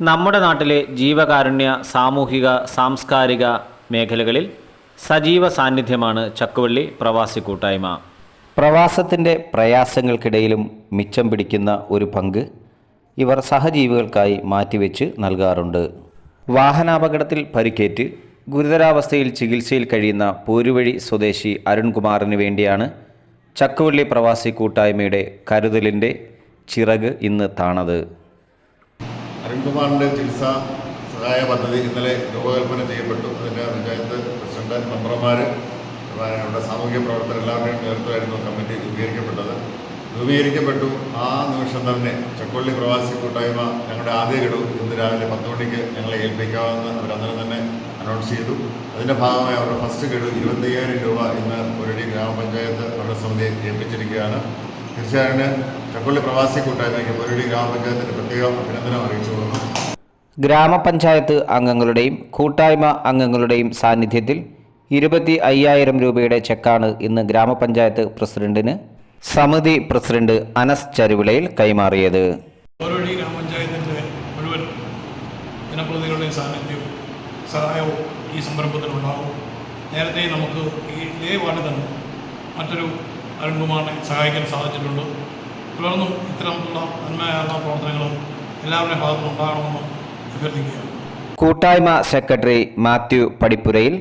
നമ്മുടെ നാട്ടിലെ ജീവകാരുണ്യ സാമൂഹിക സാംസ്കാരിക മേഖലകളിൽ സജീവ സാന്നിധ്യമാണ് ചക്കുവള്ളി പ്രവാസി കൂട്ടായ്മ. പ്രവാസത്തിന്റെ പ്രയാസങ്ങൾക്കിടയിലും മിച്ചം പിടിക്കുന്ന ഒരു പങ്ക് ഇവർ സഹജീവികൾക്കായി മാറ്റിവെച്ച് നൽകാറുണ്ട്. വാഹനാപകടത്തിൽ പരിക്കേറ്റ് ഗുരുതരാവസ്ഥയിൽ ചികിത്സയിൽ കഴിയുന്ന പോരുവഴി സ്വദേശി അരുൺകുമാറിന് വേണ്ടിയാണ് ചക്കുവള്ളി പ്രവാസി കൂട്ടായ്മയുടെ കരുതലിന്റെ ചിറക് ഇന്ന് താണത്. അരുൺകുമാറിന്റെ ചികിത്സാ സഹായ പദ്ധതി ഇന്നലെ രൂപകൽപ്പന ചെയ്യപ്പെട്ടു. അതിന്റെ പഞ്ചായത്ത് പ്രസിഡന്റ് മെമ്പർമാർ അവിടെ സാമൂഹ്യ പ്രവർത്തകർ എല്ലാവരുടെയും നേതൃത്വമായിരുന്നു കമ്മിറ്റി രൂപീകരിക്കപ്പെട്ടത്. രൂപീകരിക്കപ്പെട്ടു. ആ നിമിഷം തന്നെ ചക്കൊള്ളി പ്രവാസി കൂട്ടായ്മ ഞങ്ങളുടെ ആദ്യ ഗഡു ഇന്ന് രാവിലെ പത്ത് മണിക്ക് ഞങ്ങളെ ഏൽപ്പിക്കാമെന്ന് അവർ അന്നേരം തന്നെ അനൗൺസ് ചെയ്തു. അതിന്റെ ഭാഗമായി അവരുടെ ഫസ്റ്റ് ഗഡു ഇരുപത്തയ്യായിരം രൂപ ഇന്ന് പുരടി ഗ്രാമപഞ്ചായത്ത് അവരുടെ സമിതിയെ ഏൽപ്പിച്ചിരിക്കുകയാണ്. തീർച്ചയായും ചക്കൊള്ളി പ്രവാസി കൂട്ടായ്മയ്ക്ക് പുരടി ഗ്രാമപഞ്ചായത്തിന് പ്രത്യേക അഭിനന്ദനം അറിയിച്ചു കൊള്ളുന്നു. ഗ്രാമപഞ്ചായത്ത് അംഗങ്ങളുടെയും കൂട്ടായ്മ അംഗങ്ങളുടെയും സാന്നിധ്യത്തിൽ ഇരുപത്തി അയ്യായിരം രൂപയുടെ ചെക്കാണ് ഇന്ന് ഗ്രാമപഞ്ചായത്ത് പ്രസിഡന്റിന് സമിതി പ്രസിഡന്റ് അനസ് ചരുവിളയിൽ കൈമാറിയത്. ഓരോഴി ഗ്രാമപഞ്ചായത്തിന്റെ മുഴുവൻ ജനപ്രതിനിധികളുടെയും സാന്നിധ്യവും സഹായവും ഈ സംരംഭത്തിനുണ്ടാകും നേരത്തെ നമുക്ക് ഈ ഇതേ വാർഡിൽ തന്നെ മറ്റൊരു അരുൺകുമാറിനെ സഹായിക്കാൻ സാധിച്ചിട്ടുണ്ട്. തുടർന്നും ഇത്തരത്തിലുള്ള നന്മയാർന്ന പ്രവർത്തനങ്ങളും എല്ലാവരുടെയും ഭാഗത്തും ഉണ്ടാകണമെന്ന് അഭ്യർത്ഥിക്കുകയാണ്. കൂട്ടായ്മ സെക്രട്ടറി മാത്യു പടിപ്പുരയിൽ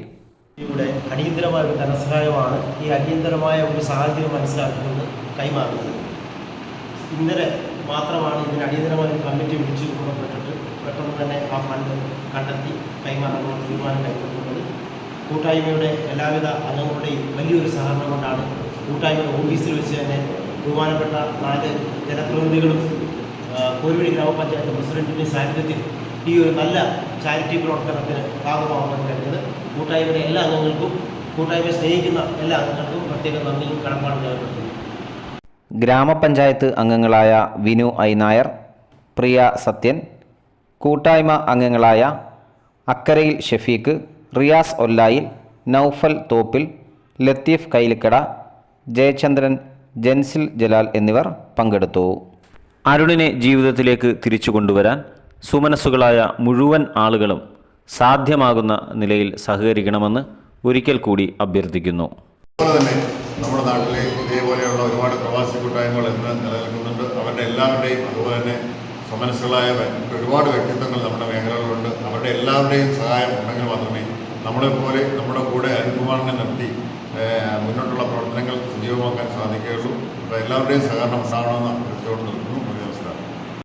ഇവിടെ അടിയന്തരമായ ഒരു ധനസഹായമാണ് ഈ അടിയന്തരമായ ഒരു സാഹചര്യം മനസ്സിലാക്കുന്നത് കൈമാറുന്നത്. ഇന്നലെ മാത്രമാണ് ഇതിന് അടിയന്തരമായ ഒരു കമ്മിറ്റി വിളിച്ചു പുറപ്പെട്ടിട്ട് പെട്ടെന്ന് തന്നെ ആ ഫണ്ട് കണ്ടെത്തി കൈമാറാനുള്ള തീരുമാനം കൈക്കൊണ്ടുള്ളത്. കൂട്ടായ്മയുടെ എല്ലാവിധ അംഗങ്ങളുടെയും വലിയൊരു സഹകരണം കൊണ്ടാണ് കൂട്ടായ്മയുടെ ഓഫീസിൽ വെച്ച് തന്നെ ബഹുമാനപ്പെട്ട നാല് ജനപ്രതിനിധികളും കോരുവഴി ഗ്രാമപഞ്ചായത്ത് പ്രസിഡന്റിന്റെ സാന്നിധ്യത്തിൽ ഈ ഒരു നല്ല ചാരിറ്റി പ്രവർത്തനത്തിന് ഭാഗമാവാൻ കഴിഞ്ഞത്. കൂട്ടായ്മയുടെ എല്ലാ അംഗങ്ങൾക്കും കൂട്ടായ്മയെ സ്നേഹിക്കുന്ന എല്ലാ അംഗങ്ങൾക്കും പ്രത്യേക നന്ദിയും കടപ്പാടും രേഖപ്പെടുത്തുന്നു ഗ്രാമപഞ്ചായത്ത് അംഗങ്ങളായ വിനു ഐ നായർ പ്രിയ സത്യൻ കൂട്ടായ്മ അംഗങ്ങളായ അക്കരയിൽ ഷെഫീഖ് റിയാസ് ഒല്ലായിൽ നൗഫൽ തോപ്പിൽ ലത്തീഫ് കൈലിക്കട ജയചന്ദ്രൻ ജൻസിൽ ജലാൽ എന്നിവർ പങ്കെടുത്തു. അരുണിനെ ജീവിതത്തിലേക്ക് തിരിച്ചു കൊണ്ടുവരാൻ സുമനസ്സുകളായ മുഴുവൻ ആളുകളും സാധ്യമാകുന്ന നിലയിൽ സഹകരിക്കണമെന്ന് ഒരിക്കൽ കൂടി അഭ്യർത്ഥിക്കുന്നു. അതുപോലെ തന്നെ നമ്മുടെ നാട്ടിലെ ഇതേപോലെയുള്ള ഒരുപാട് പ്രവാസി കൂട്ടായ്മകൾ ഇന്ന് നിലനിൽക്കുന്നുണ്ട്. അവരുടെ എല്ലാവരുടെയും അതുപോലെ തന്നെ സമനസ്സുകളായ ഒരുപാട് വ്യക്തിത്വങ്ങൾ നമ്മുടെ മേഖലകളിലുണ്ട്. അവരുടെ എല്ലാവരുടെയും സഹായം ഉണ്ടെങ്കിൽ മാത്രമേ നമ്മളെപ്പോലെ നമ്മുടെ കൂടെ അനുഭവങ്ങൾ നിർത്തി മുന്നോട്ടുള്ള പ്രവർത്തനങ്ങൾ സജീവമാക്കാൻ സാധിക്കുകയുള്ളൂ. അപ്പോൾ എല്ലാവരുടെയും സഹകരണം ഉണ്ടാവണമെന്ന് അഭ്യർത്ഥിച്ചുകൊണ്ട് നിർത്തുന്നു